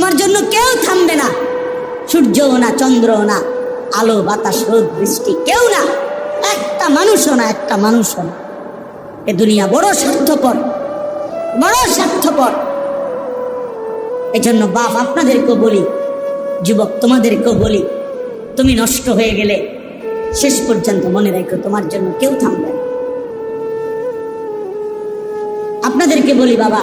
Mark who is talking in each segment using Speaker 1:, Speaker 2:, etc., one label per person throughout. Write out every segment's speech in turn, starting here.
Speaker 1: তোমার জন্য কেউ থামবে না। সূর্যও না চন্দ্রও না, আলো, বাতাস, রোদ, বৃষ্টি, কেউ না। একটা মানুষও না, একটা মানুষও না। এ দুনিয়া বড় স্বার্থপর বড় স্বার্থপর। এই জন্য বাপ, আপনাদেরকেও বলি, যুবক, তোমাদেরকেও বলি, তুমি নষ্ট হয়ে গেলে শেষ পর্যন্ত মনে রাখো, তোমার জন্য কেউ থামবে না। আপনাদেরকে বলি, বাবা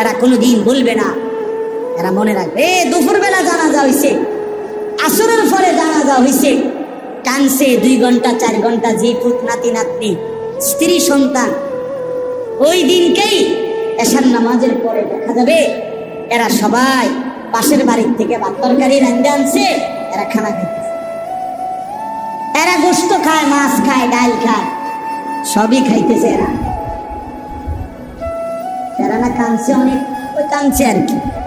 Speaker 1: এরা কোনোদিন বলবে না। এরা মনে রাখবে, এ দুপুর বেলা জানাজা হয়েছে আসরের পরে জানাজা হয়েছে কানছে দুই ঘণ্টা, চার ঘণ্টা জি পুত নাতি নাতনি, স্ত্রী সন্তান। ওই দিনকেই এশার নামাজের পরে দেখা যাবে, এরা সবাই পাশের বাড়ির থেকে ভাত তরকারি রান্ধে আনছে, এরা খানা খাইতেছে। এরা গোস্ত খায়, মাছ খায়, ডাল খায়, সবই খাইতেছে এরা। era una canzone, poi canzerchi.